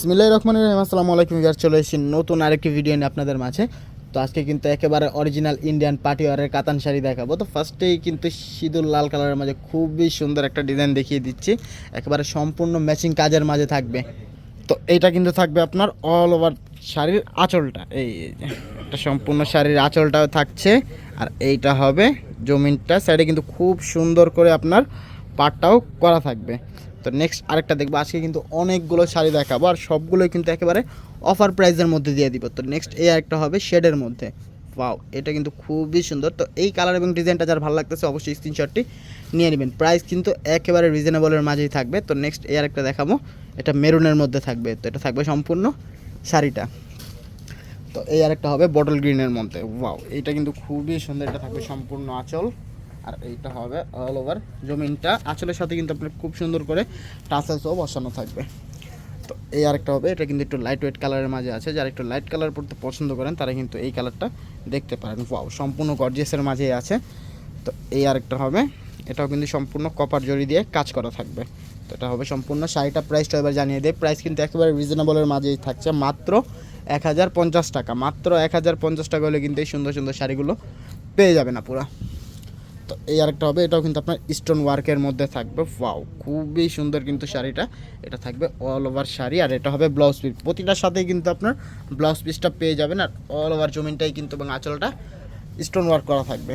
বিসমিল্লাহ রহমান রহিম। আসসালামু আলাইকুম ইয়ার চলে এসেছি নতুন আরেকটি ভিডিও নিয়ে আপনাদের মাঝে। তো আজকে কিন্তু একেবারে অরিজিনাল ইন্ডিয়ান পার্টি ওয়ারের কাতান শাড়ি দেখাবো। তো ফার্স্টেই কিন্তু সিঁদুর লাল কালারের মাঝে খুবই সুন্দর একটা ডিজাইন দেখিয়ে দিচ্ছি। একেবারে সম্পূর্ণ ম্যাচিং কাজের মাঝে থাকবে। তো এইটা কিন্তু থাকবে আপনার অল ওভার শাড়ির আঁচলটা। এই একটা সম্পূর্ণ শাড়ির আঁচলটাও থাকছে। আর এইটা হবে জমিনটা। সাইডে কিন্তু খুব সুন্দর করে আপনার পাটটাও করা থাকবে। তো নেক্সট আরেকটা দেখব। আজকে কিন্তু অনেকগুলো শাড়ি দেখাবো আর সবগুলোই কিন্তু একেবারে অফার প্রাইসের মধ্যে দিয়ে দিব। তো নেক্সট এই আরেকটা হবে শেডের মধ্যে। ওয়াও এটা কিন্তু খুবই সুন্দর। তো এই কালার এবং ডিজাইনটা যার ভালো লাগতেছে অবশ্যই স্ক্রিনশটটি নিয়ে নেবেন। প্রাইস কিন্তু একেবারে রিজনেবলের মাঝেই থাকবে। তো নেক্সট এই আরেকটা দেখাবো। এটা মেরুনের মধ্যে থাকবে। তো এটা থাকবে সম্পূর্ণ শাড়িটা। তো এই আরেকটা হবে বটল গ্রিনের মধ্যে। ওয়াও এটা কিন্তু খুবই সুন্দর। এটা থাকবে সম্পূর্ণ আঁচল। আর এইটা হবে অল ওভার জমিনটা। আঁচলের সাথে কিন্তু আপনার খুব সুন্দর করে টাসেলসও বসানো থাকবে। তো এই আরেকটা হবে, এটা কিন্তু একটু লাইট ওয়েট কালারের মাঝে আছে। যারা একটু লাইট কালার পড়তে পছন্দ করেন, তারা কিন্তু এই কালারটা দেখতে পারেন। ওয়াও সম্পূর্ণ গর্জিয়াসের মাঝেই আছে। তো এই আরেকটা হবে, এটাও কিন্তু সম্পূর্ণ কপার জড়ি দিয়ে কাজ করা থাকবে। তো এটা হবে সম্পূর্ণ শাড়িটা প্রাইসটা এবার জানিয়ে দেয় প্রাইস কিন্তু একেবারে রিজনেবলের মাঝেই থাকছে। মাত্র এক হাজার পঞ্চাশ টাকা। মাত্র এক হাজার পঞ্চাশ টাকা হলে কিন্তু এই সুন্দর সুন্দর শাড়িগুলো পেয়ে যাবে না পুরো এই আরেকটা হবে, এটাও কিন্তু আপনার স্টোন ওয়ার্কের মধ্যে থাকবে। ওয়াও খুবই সুন্দর কিন্তু শাড়িটা। এটা থাকবে অল ওভার শাড়ি, আর এটা হবে ব্লাউজ পিস প্রতিটার সাথেই কিন্তু আপনার ব্লাউজ পিসটা পেয়ে যাবেন, আর অল ওভার জমিনটাই কিন্তু এবং আঁচলটা স্টোন ওয়ার্ক করা থাকবে।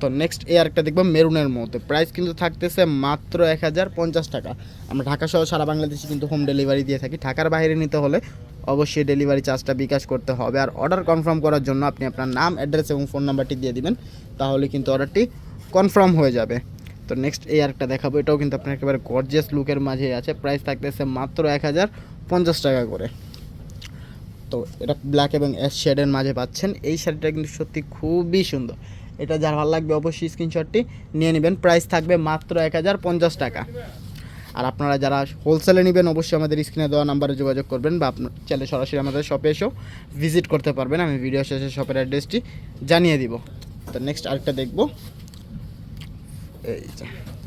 তো নেক্সট এই আরেকটা দেখব মেরুনের মধ্যে। প্রাইস কিন্তু থাকতেছে মাত্র এক হাজার পঞ্চাশ টাকা। আমরা ঢাকা সহ সারা বাংলাদেশে কিন্তু হোম ডেলিভারি দিয়ে থাকি। ঢাকার বাইরে নিতে হলে অবশ্যই ডেলিভারি চার্জটা বিকাশ করতে হবে। আর অর্ডার কনফার্ম করার জন্য আপনি আপনার নাম অ্যাড্রেস এবং ফোন নাম্বারটি দিয়ে দিবেন, তাহলে কিন্তু অর্ডারটি কনফার্ম হয়ে যাবে। তো নেক্সট এই আরেকটা দেখাবো, এটাও কিন্তু আপনার একেবারে গর্জিয়াস লুকের মাঝে আছে। প্রাইস থাকতেছে মাত্র এক হাজার পঞ্চাশ টাকা করে। তো এটা ব্ল্যাক এবং অ্যাশ শেডের মাঝে পাচ্ছেন। এই শাড়িটা কিন্তু সত্যি খুবই সুন্দর। এটা যার ভালো লাগবে অবশ্যই স্ক্রিনশটটি নিয়ে নেবেন। প্রাইস থাকবে মাত্র এক হাজার পঞ্চাশ টাকা। আর আপনারা যারা হোলসেলে নেবেন, অবশ্যই আমাদের স্ক্রিনে দেওয়া নাম্বারে যোগাযোগ করবেন বা আপনার চাইলে সরাসরি আমাদের শপে এসেও ভিজিট করতে পারবেন। আমি ভিডিও শেষে শপের অ্যাড্রেসটি জানিয়ে দিব। তো নেক্সট আরেকটা দেখব। এই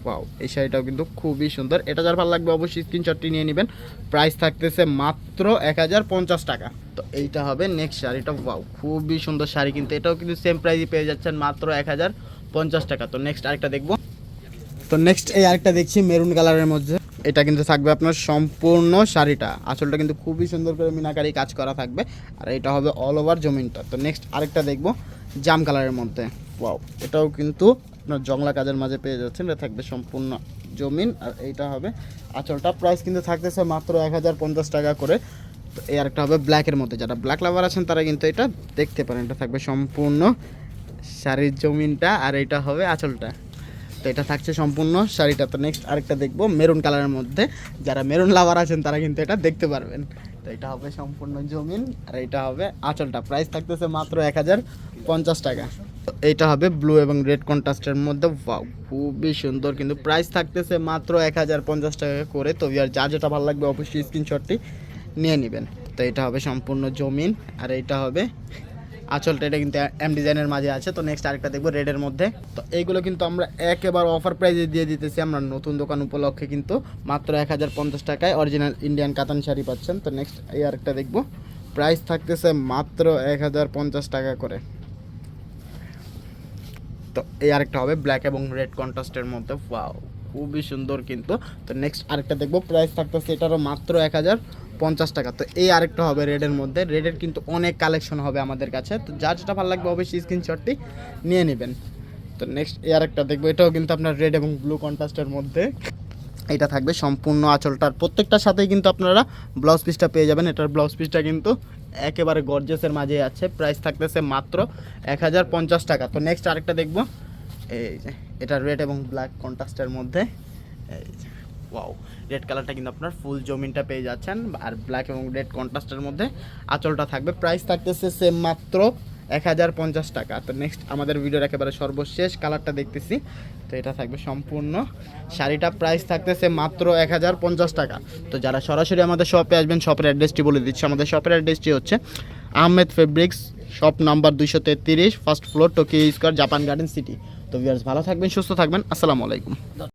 ওয়াও এই শাড়িটাও কিন্তু খুবই সুন্দর। এটা যার ভালো লাগবে অবশ্যই স্ক্রিনশটটি নিয়ে নেবেন। প্রাইস থাকতেছে মাত্র এক হাজার পঞ্চাশ টাকা। তো এইটা হবে নেক্সট শাড়িটা। ওয়াও খুবই সুন্দর শাড়ি কিন্তু। এটাও কিন্তু সেম প্রাইসে পেয়ে যাচ্ছেন মাত্র এক হাজার পঞ্চাশ টাকা। তো নেক্সট আরেকটা দেখব। তো নেক্সট এই আরেকটা দেখছি মেরুন কালারের মধ্যে। এটা কিন্তু থাকবে আপনার সম্পূর্ণ শাড়িটা। আসলটা কিন্তু খুবই সুন্দর করে মিনাকারি কাজ করা থাকবে। আর এটা হবে অল ওভার জমিনটা। তো নেক্সট আরেকটা দেখব, জাম কালারের মধ্যে। ওয়াও এটাও কিন্তু আপনার জংলা কাজের মাঝে পেয়ে যাচ্ছেন। এটা থাকবে সম্পূর্ণ জমিন। আর এইটা হবে, আঁচলটা প্রাইস কিন্তু থাকতেছে মাত্র এক হাজার পঞ্চাশ টাকা করে। তো এই আরেকটা হবে ব্ল্যাকের মধ্যে। যারা ব্ল্যাক লাভার আছেন, তারা কিন্তু এটা দেখতে পারেন। এটা থাকবে সম্পূর্ণ শাড়ির জমিনটা। আর এটা হবে আঁচলটা। তো এটা থাকছে সম্পূর্ণ শাড়িটা। তো নেক্সট আরেকটা দেখব মেরুন কালারের মধ্যে। যারা মেরুন লাভার আছেন, তারা কিন্তু এটা দেখতে পারবেন। তো এটা হবে সম্পূর্ণ জমিন, আর এটা হবে আঁচলটা। প্রাইস থাকতেছে মাত্র এক হাজার পঞ্চাশ টাকা। তো এইটা হবে ব্লু এবং রেড কন্ট্রাস্টের মধ্যে। খুবই সুন্দর কিন্তু প্রাইস থাকতেছে মাত্র এক হাজার পঞ্চাশ টাকা করে। তো আর যা যেটা ভালো লাগবে, অবশ্যই স্ক্রিনশটটি নিয়ে নেবেন। তো এটা হবে সম্পূর্ণ জমিন, আর এইটা হবে আঁচলটা এটা কিন্তু এম ডিজাইনের মাঝে আছে। তো নেক্সট আরেকটা দেখব রেডের মধ্যে। তো এইগুলো কিন্তু আমরা একেবারে অফার প্রাইজে দিয়ে দিতেছি। আমরা নতুন দোকান উপলক্ষে কিন্তু মাত্র এক হাজার পঞ্চাশ টাকায় অরিজিনাল ইন্ডিয়ান কাতান শাড়ি পাচ্ছেন। তো নেক্সট এই আরেকটা দেখব। প্রাইস থাকতেছে মাত্র এক হাজার পঞ্চাশ টাকা করে। তো এই আরেকটা হবে ব্ল্যাক এবং রেড কন্ট্রাস্টের মধ্যে। খুবই সুন্দর কিন্তু। তো নেক্সট আরেকটা দেখব। প্রাইস থাকতেছে এটারও মাত্র এক হাজার পঞ্চাশ টাকা। তো এই আরেকটা হবে রেডের মধ্যে। রেডের কিন্তু অনেক কালেকশন হবে আমাদের কাছে। তো যার যেটা ভালো লাগবে অবশ্যই স্ক্রিনশটটি নিয়ে নেবেন। তো নেক্সট এই আরেকটা দেখব। এটাও কিন্তু আপনার রেড এবং ব্লু কন্ট্রাস্টের মধ্যে। এটা থাকবে সম্পূর্ণ আঁচলটার। প্রত্যেকটার সাথেই কিন্তু আপনারা ব্লাউজ পিসটা পেয়ে যাবেন। এটার ব্লাউজ পিসটা কিন্তু একেবারে গর্জেসের মাঝে আছে। প্রাইস থাকতেছে মাত্র এক হাজার পঞ্চাশ টাকা। তো নেক্সট আরেকটা দেখব। এই যে, এটা রেড এবং ব্ল্যাক কন্ট্রাস্টের মধ্যে। এই যে ওয়াও রেড কালারটা কিন্তু আপনার ফুল জমিনটা পেয়ে যাচ্ছেন আর ব্ল্যাক এবং রেড কন্ট্রাস্টের মধ্যে আঁচলটা থাকবে। প্রাইস থাকতেছে সেম মাত্র এক হাজার পঞ্চাশ টাকা। তো নেক্সট আমাদের ভিডিওর একেবারে সর্বশেষ কালারটা দেখতেছি। তো এটা থাকবে সম্পূর্ণ। শাড়িটা প্রাইস থাকতেছে মাত্র এক হাজার পঞ্চাশ টাকা। তো যারা সরাসরি আমাদের শপে আসবেন শপের অ্যাড্রেসটি বলে দিচ্ছি। আমাদের শপের অ্যাড্রেসটি হচ্ছে আহমেদ ফেব্রিক্স শপ নাম্বার দুইশো তেত্রিশ first floor Tokyo square Japan garden city তো ভিউয়ার্স ভালো থাকবেন, সুস্থ থাকবেন। আসসালামু আলাইকুম।